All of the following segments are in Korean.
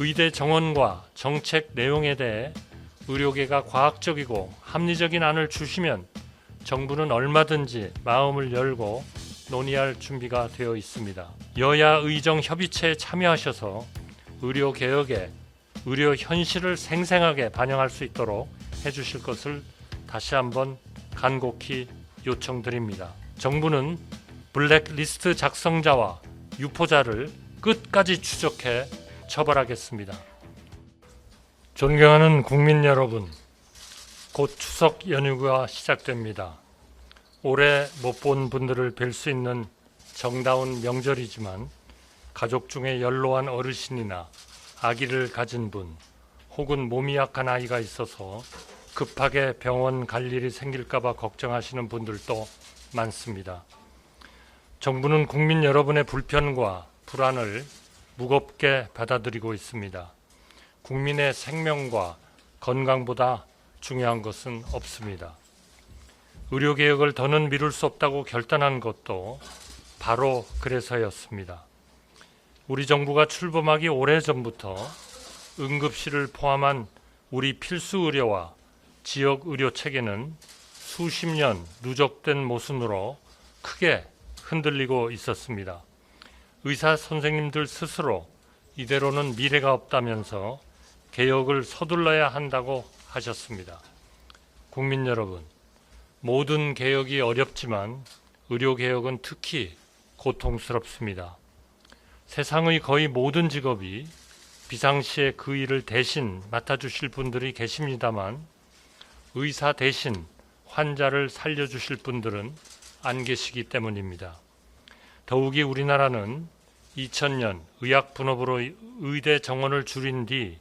의대 정원과 정책 내용에 대해 의료계가 과학적이고 합리적인 안을 주시면 정부는 얼마든지 마음을 열고 논의할 준비가 되어 있습니다. 여야 의정 협의체에 참여하셔서 의료 개혁에 의료 현실을 생생하게 반영할 수 있도록 해 주실 것을 다시 한번 간곡히 요청드립니다. 정부는 블랙리스트 작성자와 유포자를 끝까지 추적해 처벌하겠습니다. 존경하는 국민 여러분, 곧 추석 연휴가 시작됩니다. 올해 못 본 분들을 뵐 수 있는 정다운 명절이지만 가족 중에 연로한 어르신이나 아기를 가진 분 혹은 몸이 약한 아이가 있어서 급하게 병원 갈 일이 생길까봐 걱정하시는 분들도 많습니다. 정부는 국민 여러분의 불편과 불안을 무겁게 받아들이고 있습니다. 국민의 생명과 건강보다 중요한 것은 없습니다. 의료개혁을 더는 미룰 수 없다고 결단한 것도 바로 그래서였습니다. 우리 정부가 출범하기 오래전부터 응급실을 포함한 우리 필수 의료와 지역 의료 체계는 수십 년 누적된 모순으로 크게 흔들리고 있었습니다. 의사 선생님들 스스로 이대로는 미래가 없다면서 개혁을 서둘러야 한다고 하셨습니다. 국민 여러분, 모든 개혁이 어렵지만 의료 개혁은 특히 고통스럽습니다. 세상의 거의 모든 직업이 비상시에 그 일을 대신 맡아주실 분들이 계십니다만 의사 대신 환자를 살려주실 분들은 안 계시기 때문입니다. 더욱이 우리나라는 2000년 의학 분업으로 의대 정원을 줄인 뒤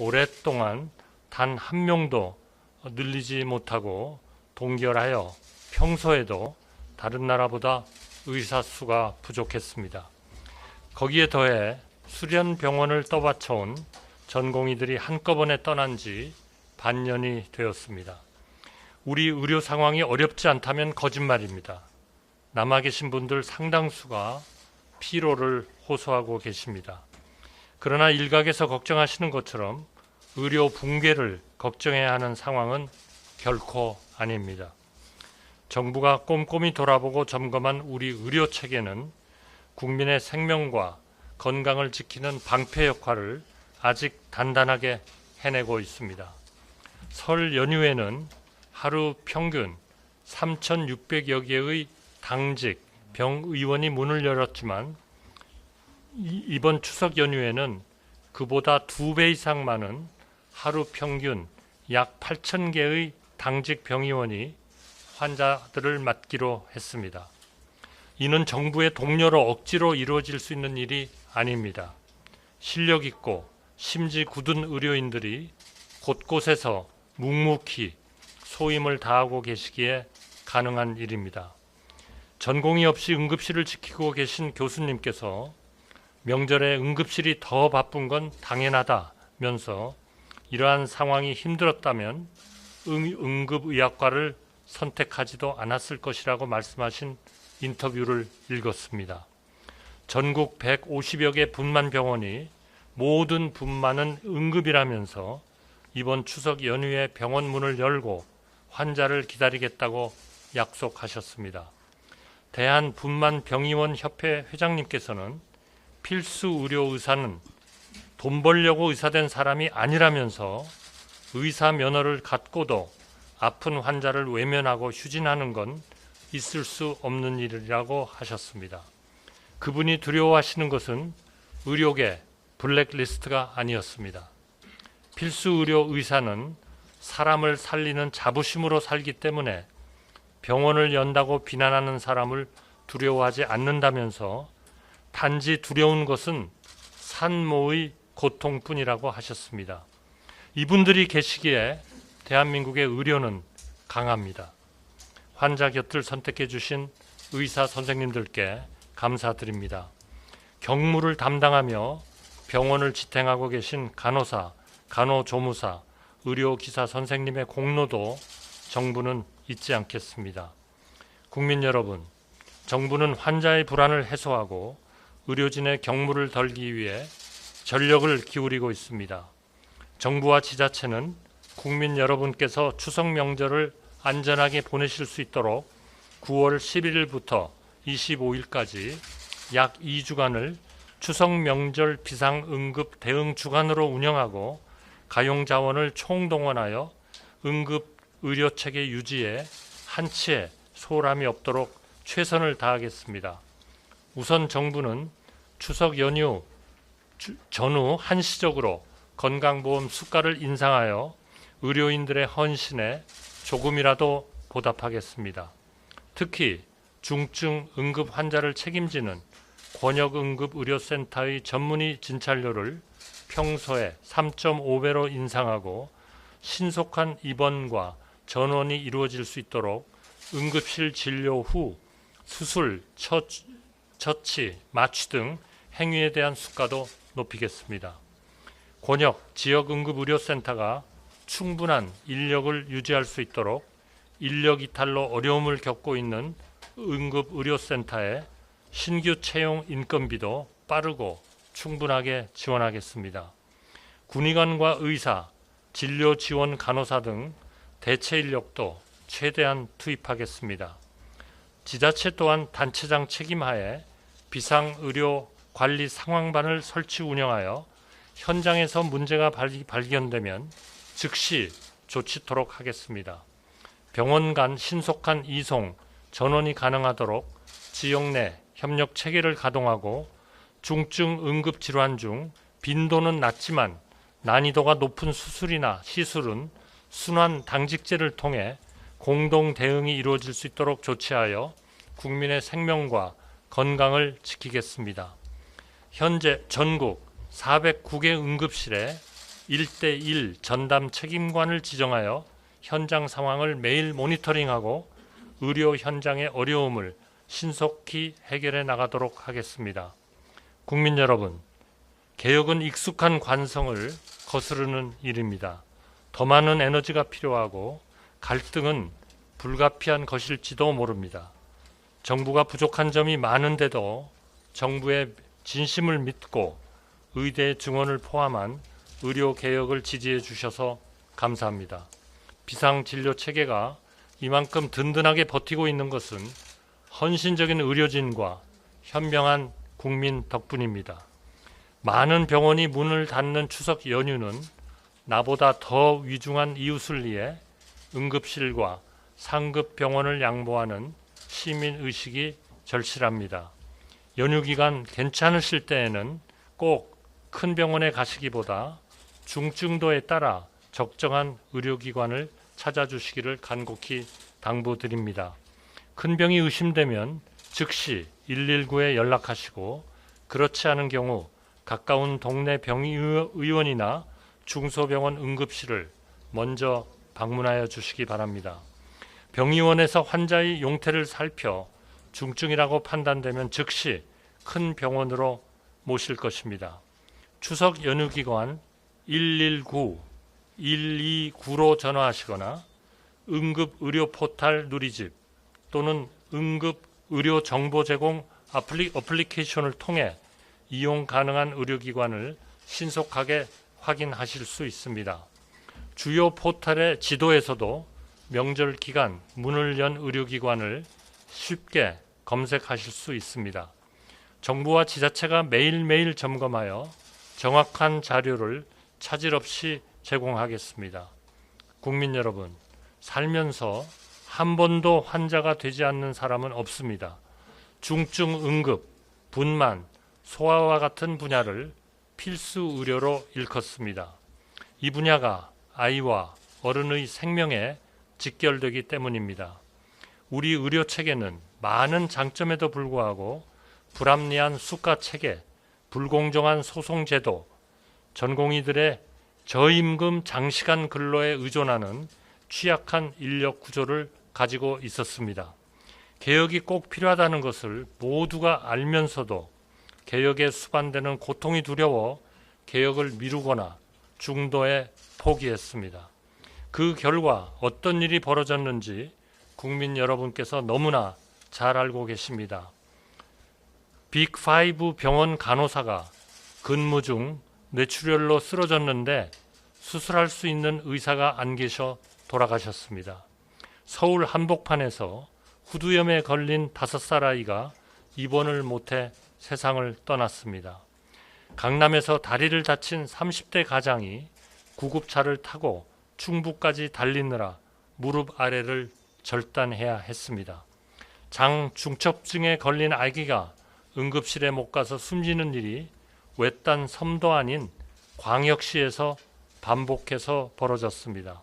오랫동안 단 한 명도 늘리지 못하고 동결하여 평소에도 다른 나라보다 의사 수가 부족했습니다. 거기에 더해 수련 병원을 떠받쳐온 전공의들이 한꺼번에 떠난 지 반년이 되었습니다. 우리 의료 상황이 어렵지 않다면 거짓말입니다. 남아 계신 분들 상당수가 피로를 호소하고 계십니다. 그러나 일각에서 걱정하시는 것처럼 의료 붕괴를 걱정해야 하는 상황은 결코 아닙니다. 정부가 꼼꼼히 돌아보고 점검한 우리 의료 체계는 국민의 생명과 건강을 지키는 방패 역할을 아직 단단하게 해내고 있습니다. 설 연휴에는 하루 평균 3,600여 개의 당직 병 의원이 문을 열었지만 이번 추석 연휴에는 그보다 두 배 이상 많은 하루 평균 약 8천 개의 당직 병의원이 환자들을 맡기로 했습니다. 이는 정부의 동료로 억지로 이루어질 수 있는 일이 아닙니다. 실력 있고 심지 굳은 의료인들이 곳곳에서 묵묵히 소임을 다하고 계시기에 가능한 일입니다. 전공이 없이 응급실을 지키고 계신 교수님께서 명절에 응급실이 더 바쁜 건 당연하다면서 이러한 상황이 힘들었다면 응, 급의학과를 선택하지도 않았을 것이라고 말씀하신 인터뷰를 읽었습니다. 전국 150여 개 분만 병원이 모든 분만은 응급이라면서 이번 추석 연휴에 병원 문을 열고 환자를 기다리겠다고 약속하셨습니다. 대한 분만 병의원 협회 회장님께서는 필수 의료 의사는 돈 벌려고 의사된 사람이 아니라면서 의사 면허를 갖고도 아픈 환자를 외면하고 휴진하는 건 있을 수 없는 일이라고 하셨습니다. 그분이 두려워하시는 것은 의료계 블랙리스트가 아니었습니다. 필수 의료 의사는 사람을 살리는 자부심으로 살기 때문에 병원을 연다고 비난하는 사람을 두려워하지 않는다면서 단지 두려운 것은 산모의 고통뿐이라고 하셨습니다. 이분들이 계시기에 대한민국의 의료는 강합니다. 환자 곁을 선택해 주신 의사 선생님들께 감사드립니다. 경무를 담당하며 병원을 지탱하고 계신 간호사, 간호조무사, 의료기사 선생님의 공로도 정부는 잊지 않겠습니다. 국민 여러분, 정부는 환자의 불안을 해소하고 의료진의 경무를 덜기 위해 전력을 기울이고 있습니다. 정부와 지자체는 국민 여러분께서 추석 명절을 안전하게 보내실 수 있도록 9월 11일부터 25일까지 약 2주간을 추석 명절 비상 응급 대응 주간으로 운영하고 가용 자원을 총동원하여 응급 의료 체계 유지에 한치의 소홀함이 없도록 최선을 다하겠습니다. 우선 정부는 추석 연휴 주- 전후 한시적으로 건강보험 수가를 인상하여 의료인들의 헌신에 조금이라도 보답하겠습니다. 특히 중증 응급 환자를 책임지는 권역응급의료센터의 전문의 진찰료를 평소에 3.5배로 인상하고 신속한 입원과 전원이 이루어질 수 있도록 응급실 진료 후 수술, 처, 처치, 마취 등 행위에 대한 수가도 높이겠습니다. 권역 지역 응급 의료센터가 충분한 인력을 유지할 수 있도록 인력 이탈로 어려움을 겪고 있는 응급 의료센터에 신규 채용 인건비도 빠르고 충분하게 지원하겠습니다. 군의관과 의사, 진료 지원 간호사 등 대체 인력도 최대한 투입하겠습니다. 지자체 또한 단체장 책임하에 비상의료 관리 상황반을 설치 운영하여 현장에서 문제가 발- 발견되면 즉시 조치토록 하겠습니다. 병원 간 신속한 이송, 전원이 가능하도록 지역 내 협력 체계를 가동하고 중증 응급 질환 중 빈도는 낮지만 난이도가 높은 수술이나 시술은 순환 당직제를 통해 공동 대응이 이루어질 수 있도록 조치하여 국민의 생명과 건강을 지키겠습니다. 현재 전국 409개 응급실에 1대1 전담 책임관을 지정하여 현장 상황을 매일 모니터링하고 의료 현장의 어려움을 신속히 해결해 나가도록 하겠습니다. 국민 여러분, 개혁은 익숙한 관성을 거스르는 일입니다. 더 많은 에너지가 필요하고 갈등은 불가피한 것일지도 모릅니다. 정부가 부족한 점이 많은데도 정부의 진심을 믿고 의대 증원을 포함한 의료 개혁을 지지해 주셔서 감사합니다. 비상 진료 체계가 이만큼 든든하게 버티고 있는 것은 헌신적인 의료진과 현명한 국민 덕분입니다. 많은 병원이 문을 닫는 추석 연휴는 나보다 더 위중한 이웃을 위해 응급실과 상급 병원을 양보하는 시민 의식이 절실합니다. 연휴 기간 괜찮으실 때에는 꼭 큰 병원에 가시기보다 중증도에 따라 적정한 의료기관을 찾아주시기를 간곡히 당부드립니다. 큰 병이 의심되면 즉시 119에 연락하시고 그렇지 않은 경우 가까운 동네 병의원이나 중소병원 응급실을 먼저 방문하여 주시기 바랍니다. 병의원에서 환자의 용태를 살펴 중증이라고 판단되면 즉시 큰 병원으로 모실 것입니다. 추석 연휴 기간 119, 129로 전화하시거나 응급 의료 포탈 누리집 또는 응급 의료 정보 제공 어플리, 어플리케이션을 통해 이용 가능한 의료기관을 신속하게 확인하실 수 있습니다. 주요 포털의 지도에서도 명절 기간 문을 연 의료기관을 쉽게 검색하실 수 있습니다. 정부와 지자체가 매일매일 점검하여 정확한 자료를 차질 없이 제공하겠습니다. 국민 여러분, 살면서 한 번도 환자가 되지 않는 사람은 없습니다. 중증 응급, 분만, 소아와 같은 분야를 필수 의료로 일컫습니다. 이 분야가 아이와 어른의 생명에 직결되기 때문입니다. 우리 의료 체계는 많은 장점에도 불구하고 불합리한 수가 체계, 불공정한 소송 제도, 전공의들의 저임금 장시간 근로에 의존하는 취약한 인력 구조를 가지고 있었습니다. 개혁이 꼭 필요하다는 것을 모두가 알면서도 개혁에 수반되는 고통이 두려워 개혁을 미루거나 중도에 포기했습니다. 그 결과 어떤 일이 벌어졌는지 국민 여러분께서 너무나 잘 알고 계십니다. 빅5 병원 간호사가 근무 중 뇌출혈로 쓰러졌는데 수술할 수 있는 의사가 안 계셔 돌아가셨습니다. 서울 한복판에서 후두염에 걸린 다섯 살 아이가 입원을 못해 세상을 떠났습니다. 강남에서 다리를 다친 30대 가장이 구급차를 타고 충북까지 달리느라 무릎 아래를 절단해야 했습니다. 장 중첩증에 걸린 아기가 응급실에 못 가서 숨지는 일이 외딴 섬도 아닌 광역시에서 반복해서 벌어졌습니다.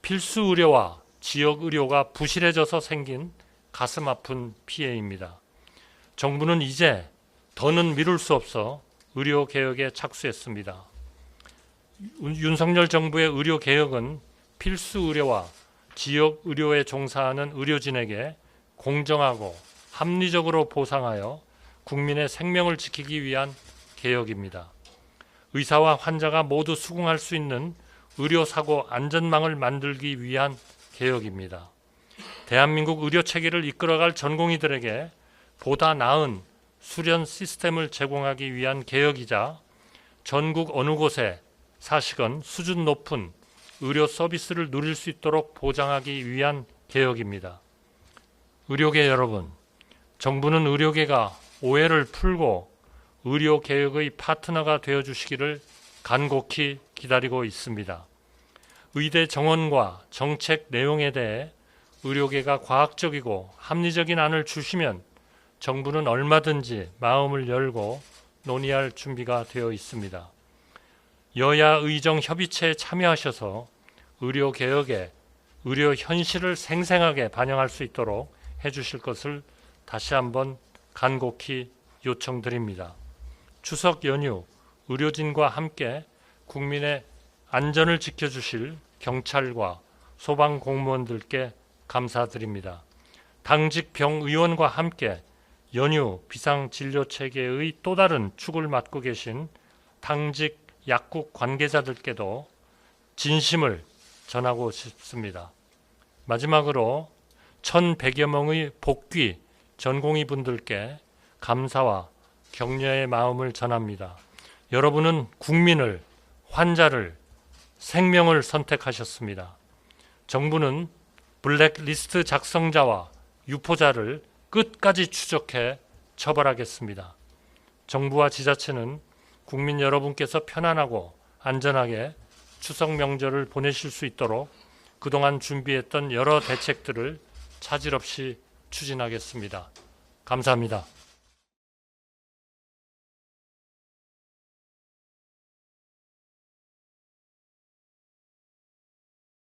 필수 의료와 지역 의료가 부실해져서 생긴 가슴 아픈 피해입니다. 정부는 이제 더는 미룰 수 없어 의료 개혁에 착수했습니다. 윤- 윤석열 정부의 의료 개혁은 필수 의료와 지역 의료에 종사하는 의료진에게 공정하고 합리적으로 보상하여 국민의 생명을 지키기 위한 개혁입니다. 의사와 환자가 모두 수긍할 수 있는 의료사고 안전망을 만들기 위한 개혁입니다. 대한민국 의료 체계를 이끌어갈 전공의들에게 보다 나은 수련 시스템을 제공하기 위한 개혁이자 전국 어느 곳에 사시건 수준 높은 의료 서비스를 누릴 수 있도록 보장하기 위한 개혁입니다. 의료계 여러분, 정부는 의료계가 오해를 풀고 의료 개혁의 파트너가 되어 주시기를 간곡히 기다리고 있습니다. 의대 정원과 정책 내용에 대해 의료계가 과학적이고 합리적인 안을 주시면 정부는 얼마든지 마음을 열고 논의할 준비가 되어 있습니다. 여야 의정 협의체에 참여하셔서 의료 개혁에 의료 현실을 생생하게 반영할 수 있도록 해 주실 것을 다시 한번 간곡히 요청드립니다. 추석 연휴 의료진과 함께 국민의 안전을 지켜 주실 경찰과 소방 공무원들께 감사드립니다. 당직 병 의원과 함께 연휴 비상 진료 체계의 또 다른 축을 맡고 계신 당직 약국 관계자들께도 진심을 전하고 싶습니다. 마지막으로 1,100여 명의 복귀 전공의 분들께 감사와 격려의 마음을 전합니다. 여러분은 국민을, 환자를, 생명을 선택하셨습니다. 정부는 블랙리스트 작성자와 유포자를 끝까지 추적해 처벌하겠습니다. 정부와 지자체는 국민 여러분께서 편안하고 안전하게 추석 명절을 보내실 수 있도록 그동안 준비했던 여러 대책들을 차질 없이 추진하겠습니다. 감사합니다.